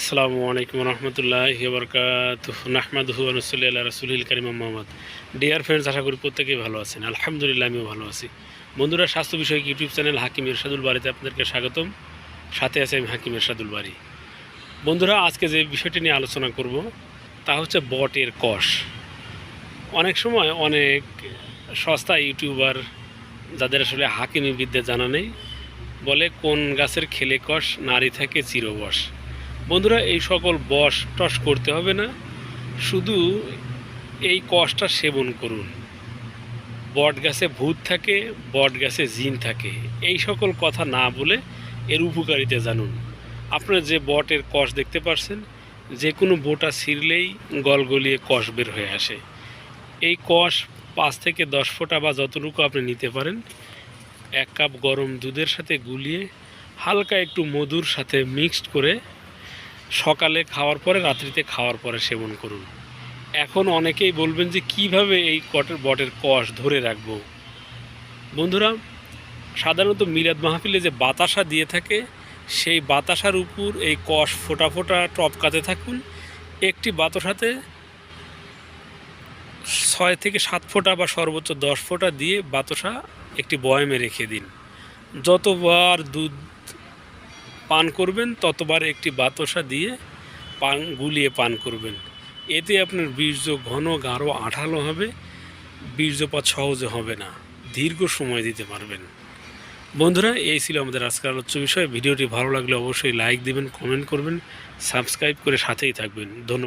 আসসালামু আলাইকুম রহমতুল্লাহ বরকাত নাহমাদহু আনসুল্লাহ রসুল করিম মোহাম্মদ ডিয়ার ফ্রেন্ডস আশা করি প্রত্যেকেই ভালো আছেন। আলহামদুলিল্লাহ, আমিও ভালো আছি। বন্ধুরা, স্বাস্থ্য বিষয়ক ইউটিউব চ্যানেল হাকিম ইরশাদুল বাড়িতে আপনাদেরকে স্বাগতম। সাথে আছে আমি হাকিম ইরশাদুল বাড়ি। বন্ধুরা, আজকে যে বিষয়টি নিয়ে আলোচনা করব, তা হচ্ছে বটের কষ। অনেক সময় অনেক সস্তা ইউটিউবার, যাদের আসলে হাকিমি বিদ্যা জানা নেই, বলে কোন গাছের খেলে কষ, নারী থাকে চিরবশ বন্ধুরা, এই সকল বস টস করতে হবে না। শুধু এই কষটা সেবন করুন। বট গাছে ভূত থাকে, বট গাছে জিন থাকে। এই সকল কথা না বলে এর উপকারিতা জানুন। আপনারা যে বটের কষ দেখতে পারছেন, যে কোনো বোটা ছিঁড়লেই গলগলিয়ে কষ বের হয়ে আসে। এই কষ পাঁচ থেকে দশ ফোঁটা বা যতটুকু আপনি নিতে পারেন, এক কাপ গরম দুধের সাথে গুলিয়ে হালকা একটু মধুর সাথে মিক্সড করে সকালে খাওয়ার পরে, রাত্রিতে খাওয়ার পরে সেবন করুন। এখন অনেকেই বলবেন যে, কীভাবে এই কটের বটের কষ ধরে রাখব? বন্ধুরা, সাধারণত মিলাদ মাহফিলে যে বাতাসা দিয়ে থাকে, সেই বাতাসার উপর এই কষ ফোটা ফোটা টপকাতে থাকুন। একটি বাতাসাতে ছয় থেকে সাত ফোঁটা বা সর্বোচ্চ দশ ফোঁটা দিয়ে বাতাসা একটি বয়ামে রেখে দিন। যতবার দুধ পান করবেন, ততবার একটি বাতাসা দিয়ে পান, গুলিয়ে পান করবেন। এতে আপনার বীর্য ঘন, গাঢ়, আঠালো হবে। বীর্যপাত সহজে হবে না। দীর্ঘ সময় দিতে পারবেন। বন্ধুরা, এই ছিল আমাদের আজকের আলোচ্য বিষয়। ভিডিওটি ভালো লাগলে অবশ্যই লাইক দেবেন, কমেন্ট করবেন, সাবস্ক্রাইব করে সাথেই থাকবেন। ধন্যবাদ।